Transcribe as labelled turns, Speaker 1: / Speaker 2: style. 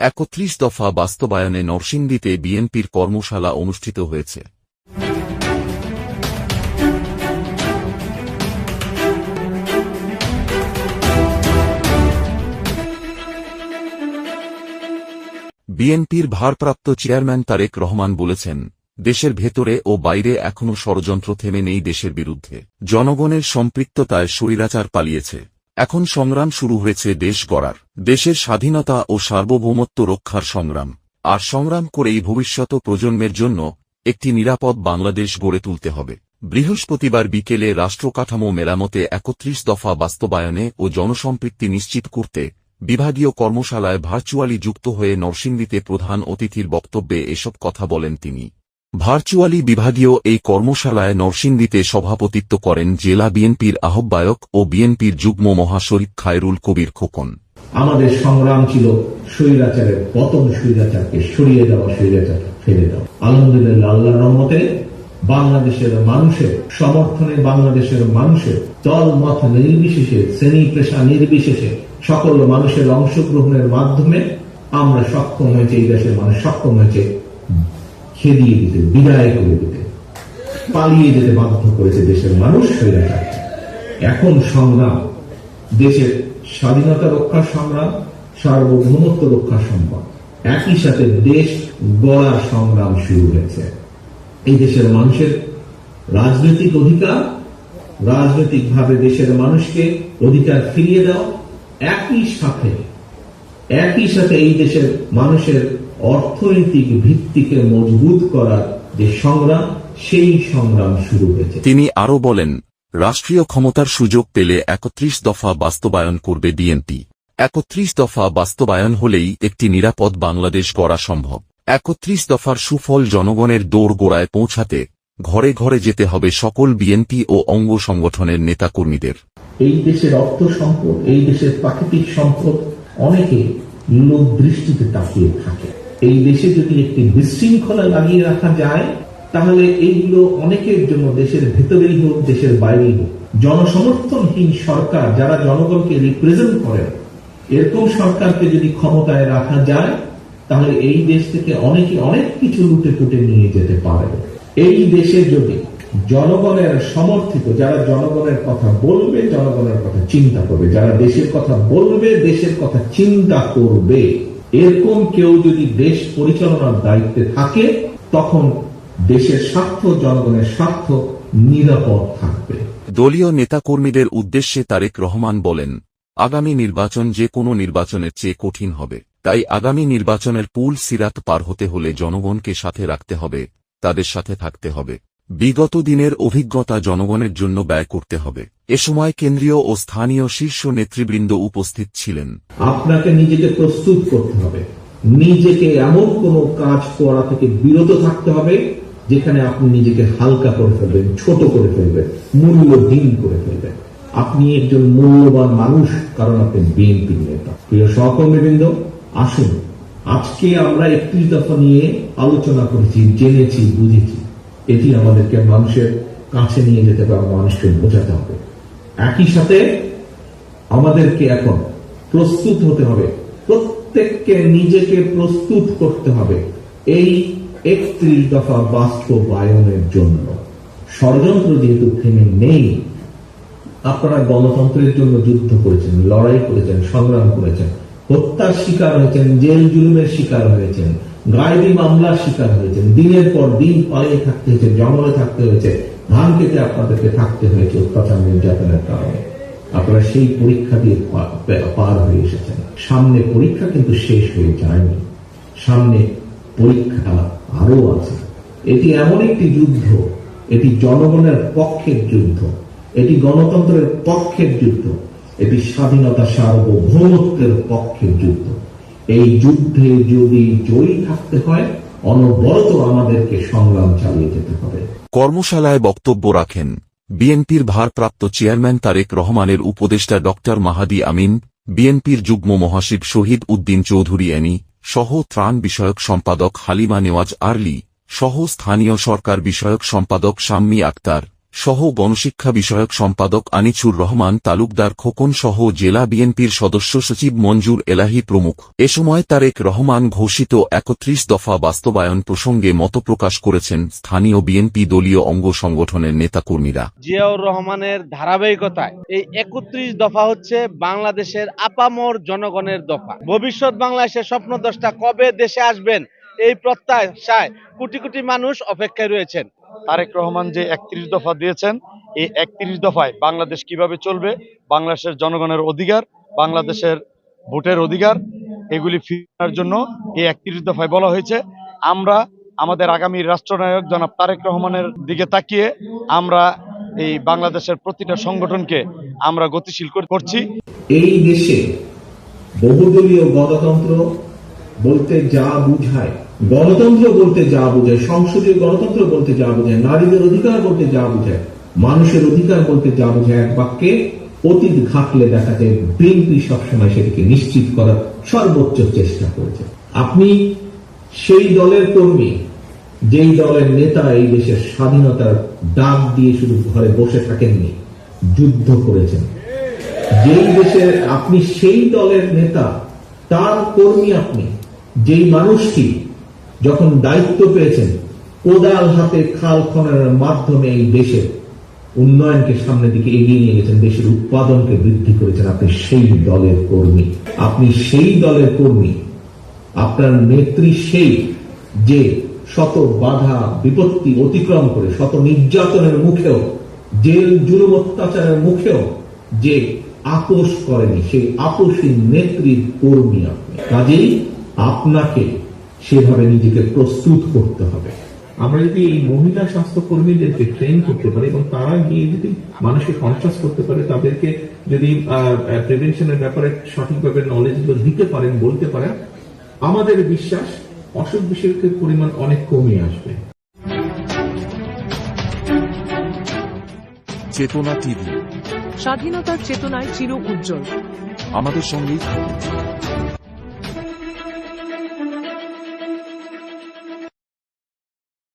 Speaker 1: একত্রিশ দফা বাস্তবায়নে নরসিংদীতে বিএনপির কর্মশালা অনুষ্ঠিত হয়েছে। বিএনপির ভারপ্রাপ্ত চেয়ারম্যান তারেক রহমান বলেছেন, দেশের ভেতরে ও বাইরে এখনও ষড়যন্ত্র থেমে নেই দেশের বিরুদ্ধে। জনগণের সম্পৃক্ততায় স্বৈরাচার পালিয়েছে। এখন সংগ্রাম শুরু হয়েছে দেশ গড়ার, দেশের স্বাধীনতা ও সার্বভৌমত্ব রক্ষার সংগ্রাম। আর সংগ্রাম করেই ভবিষ্যৎ প্রজন্মের জন্য একটি নিরাপদ বাংলাদেশ গড়ে তুলতে হবে। বৃহস্পতিবার বিকেলে রাষ্ট্রকাঠামো মেরামতে একত্রিশ দফা বাস্তবায়নে ও জনসম্পৃক্তি নিশ্চিত করতে বিভাগীয় কর্মশালায় ভার্চুয়ালি যুক্ত হয়ে নরসিংদীতে প্রধান অতিথির বক্তব্যে এসব কথা বলেন তিনি। ভার্চুয়ালি বিভাগীয় এই কর্মশালায় নরসিংদীতে সভাপতিত্ব করেন জেলা বিএনপির আহ্বায়ক ও বিএনপির যুগ্ম মহাশরিক খায়রুল কবির খোকন।
Speaker 2: আমাদের সংগ্রাম ছিল স্বৈরাচারের পতন স্বৈরাচারকে সরিয়ে দেওয়া, স্বৈরাচার ফেলে দেওয়া। আলহামদুলিল্লাহ আল্লাহ রহমতে বাংলাদেশের মানুষের সমর্থনে বাংলাদেশের মানুষের দল মত নির্বিশেষে, শ্রেণি পেশা নির্বিশেষে সকল মানুষের অংশগ্রহণের মাধ্যমে আমরা সক্ষম হয়েছে, এই দেশের মানুষ সক্ষম হয়েছে। খেদিয়ে দিতে, বিদায় করে দিতে, পালিয়ে যেতে বাধ্য করেছে দেশের মানুষ স্বৈরাচার এখন সংগ্রাম, দেশের স্বাধীনতা রক্ষার সংগ্রাম, সার্বভৌমত্ব রক্ষার সংগ্রাম। একই সাথে দেশ গড়ার সংগ্রাম শুরু হয়েছে। এই দেশের মানুষের রাজনৈতিক অধিকার, রাজনৈতিকভাবে দেশের মানুষকে অধিকার ফিরিয়ে দেওয়া একই সাথে একই সাথে এই দেশের মানুষের অর্থনৈতিক ভিত্তিকে মজবুত করার যে সংগ্রাম সেই সংগ্রাম শুরু হয়েছে।
Speaker 1: তিনি আরও বলেন রাষ্ট্রীয় ক্ষমতার সুযোগ পেলে একত্রিশ দফা বাস্তবায়ন করবে বিএনপি। একত্রিশ দফা বাস্তবায়ন হলেই একটি নিরাপদ বাংলাদেশ গড়া সম্ভব। একত্রিশ দফার সুফল জনগণের দৌড় গোড়ায় পৌঁছাতে ঘরে ঘরে যেতে হবে সকল বিএনপি ও অঙ্গ সংগঠনের নেতাকর্মীদের।
Speaker 2: এই দেশের অর্থ সম্পদ এই দেশের প্রাকৃতিক সম্পদ অনেকে লোক দৃষ্টিতে তাকিয়ে থাকে। এই দেশে যদি একটি বিশৃঙ্খলা লাগিয়ে রাখা যায়, তাহলে এইগুলো অনেকের জন্য দেশের ভেতরেই হোক, দেশের বাইরেই হোক। জনসমর্থনহীন সরকার যারা জনগণকে রিপ্রেজেন্ট করে, এরকম সরকারকে যদি ক্ষমতায় রাখা যায়, তাহলে এই দেশ থেকে অনেকে অনেক কিছু লুটে টুটে নিয়ে যেতে পারে। এই দেশে যদি জনগণের সমর্থিত, যারা জনগণের কথা বলবে, জনগণের কথা চিন্তা করবে। যারা দেশের কথা বলবে, দেশের কথা চিন্তা করবে। এরকম কেউ যদি দেশ পরিচালনার দায়িত্বে থাকে, তখন দেশের স্বার্থ, জনগণের স্বার্থ নিরাপদ থাকবে।
Speaker 1: দলীয় নেতাকর্মীদের উদ্দেশ্যে তারেক রহমান বলেন, আগামী নির্বাচন যে কোনো নির্বাচনের চেয়ে কঠিন হবে। তাই আগামী নির্বাচনের পুল সিরাত পার হতে হলে জনগণকে সাথে রাখতে হবে, তাদের সাথে থাকতে হবে। বিগত দিনের অভিজ্ঞতা জনগণের জন্য ব্যয় করতে হবে। এ সময় কেন্দ্রীয় ও স্থানীয় শীর্ষ নেতৃবৃন্দ উপস্থিত ছিলেন।
Speaker 2: আপনাকে নিজেকে প্রস্তুত করতে হবে। নিজেকে এমন কোন কাজ করা থেকে বিরত থাকতে হবে, যেখানে আপনি নিজেকে হালকা করে ফেলবেন, ছোট করে ফেলবেন, মূল্যহীন করে ফেলবেন। আপনি একজন মূল্যবান মানুষ, কারণ আপনি বিএনপি নেতা। প্রিয় সহকর্মীবৃন্দ, আসুন, আজকে আমরা একত্রিশ দফা নিয়ে আলোচনা করেছি, জেনেছি, বুঝেছি। এটি আমাদেরকে মানুষের কাছে নিয়ে যেতে হবে মানুষকে বোঝাতে হবে। একই সাথে আমাদেরকে এখন প্রস্তুত হতে হবে, প্রত্যেককে নিজেকে প্রস্তুত করতে হবে এই একত্রিশ দফা বাস্তবায়নের জন্য। ষড়যন্ত্র যেহেতু থেমে নেই, আপনারা গণতন্ত্রের জন্য যুদ্ধ করেছেন, লড়াই করেছেন, সংগ্রাম করেছেন, হত্যার শিকার হয়েছেন, জেল জুলুমের শিকার হয়েছেন গায়েবী মামলার শিকার হয়েছেন। দিনের পর দিন পালিয়ে থাকতে হয়েছে জঙ্গলে থাকতে হয়েছে ধান খেতে আপনাদেরকে থাকতে হয়েছে অত্যাচার নির্যাতনের কারণে। আপনারা সেই পরীক্ষা দিয়ে পার হয়ে এসেছেন। সামনে পরীক্ষা কিন্তু শেষ হয়ে যায়নি। সামনে পরীক্ষা আরও আছে। এটি এমন একটি যুদ্ধ, এটি জনগণের পক্ষের যুদ্ধ, এটি গণতন্ত্রের পক্ষের যুদ্ধ, এটি স্বাধীনতা সার্বভৌমত্বের পক্ষের যুদ্ধ। এই যুদ্ধে যদি জয়ী থাকতে হয়, অনবরত আমাদেরকে সংগ্রাম চালিয়ে যেতে হবে।
Speaker 1: কর্মশালায় বক্তব্য রাখেন বিএনপির ভারপ্রাপ্ত চেয়ারম্যান তারেক রহমানের উপদেষ্টা ড. মাহাদি আমিন, বিএনপির যুগ্ম মহাসচিব শহীদ উদ্দিন চৌধুরী অ্যানি, সহ ত্রাণ বিষয়ক সম্পাদক হালিমা নেওয়াজ আরলি, সহ স্থানীয় সরকার বিষয়ক সম্পাদক শাম্মী আক্তার। সহ গণশিক্ষা বিষয়ক সম্পাদক আনিছুর রহমান, তালুকদার খোকন সহ জেলা বিএনপির সদস্য সচিব মঞ্জুর এলাহি প্রমুখ। এ সময় তারেক রহমান ঘোষিত একত্রিশ দফা বাস্তবায়ন প্রসঙ্গে মতপ্রকাশ করেছেন স্থানীয় বিএনপি দলীয় অঙ্গ সংগঠনের নেতাকর্মীরা।
Speaker 3: জিয়াউর রহমানের ধারাবাহিকতায় এই একত্রিশ দফা হচ্ছে বাংলাদেশের আপামর জনগণের দফা। ভবিষ্যৎ বাংলাদেশের স্বপ্ন দশটা কবে দেশে আসবেন এই প্রত্যাশায় কোটি কোটি মানুষ অপেক্ষায় রয়েছেন।
Speaker 4: তারেক রহমান যে একত্রিশ দফা দিয়েছেন, এই একত্রিশ দফায় বাংলাদেশ কীভাবে চলবে? বাংলাদেশের জনগণের অধিকার, বাংলাদেশের ভোটের অধিকার, এগুলি ফিরানোর জন্য এই একত্রিশ দফায় বলা হয়েছে। আমরা আমাদের আগামী রাষ্ট্রনায়ক জনাব তারেক রহমানের দিকে তাকিয়ে আমরা এই বাংলাদেশের প্রতিটা সংগঠনকে আমরা গতিশীল কর- করছি।
Speaker 2: এই দেশে বহুদলীয় গণতন্ত্র বলতে যা বুঝায় গণতন্ত্র বলতে যা বোঝায়, সংসদীয় গণতন্ত্র বলতে যা বোঝায়, নারীদের অধিকার বলতে যা বোঝায়, মানুষের অধিকার বলতে যা বোঝায় এক বাক্যে অতীত ঘাটলে দেখা যায় বিএনপি সবসময় সেটিকে নিশ্চিত করার সর্বোচ্চ চেষ্টা করেছে। আপনি সেই দলের কর্মী, যেই দলের নেতা এই দেশের স্বাধীনতার ডাক দিয়ে শুধু ঘরে বসে থাকেননি, যুদ্ধ করেছেন। যেই দেশের আপনি সেই দলের নেতা, তার কর্মী আপনি, যেই মানুষটি যখন দায়িত্ব পেয়েছেন, কোদাল হাতে খাল খননের মাধ্যমে এই দেশের উন্নয়নকে সামনের দিকে এগিয়ে নিয়ে গেছেন, দেশের উৎপাদনকে বৃদ্ধি করেছেন আপনি সেই দলের কর্মী। আপনি সেই দলের কর্মী, আপনার নেত্রী সেই যে শত বাধা, বিপত্তি অতিক্রম করে, শত নির্যাতনের মুখেও, জেল জুলুম অত্যাচারের মুখেও যে আপোষ করেনি, সেই আপোষী নেত্রীর কর্মী আপনি। কাজেই আপনাকে সেভাবে নিজেকে প্রস্তুত করতে হবে। আমরা যদি এই মহিলা স্বাস্থ্য কর্মীদেরকে ট্রেন করতে পারি এবং তারা গিয়ে যদি মানুষকে কনসাস করতে পারে তাদেরকে যদি প্রিভেনশনের ব্যাপারে সঠিকভাবে নলেজ দিতে পারেন বলতে পারেন আমাদের বিশ্বাস অসুখ বিসুখের পরিমাণ অনেক কমে আসবে।
Speaker 1: চেতনা টিভি।
Speaker 5: স্বাধীনতার চেতনায় চির উজ্জ্বল।
Speaker 1: আমাদের সঙ্গেই থাকুন।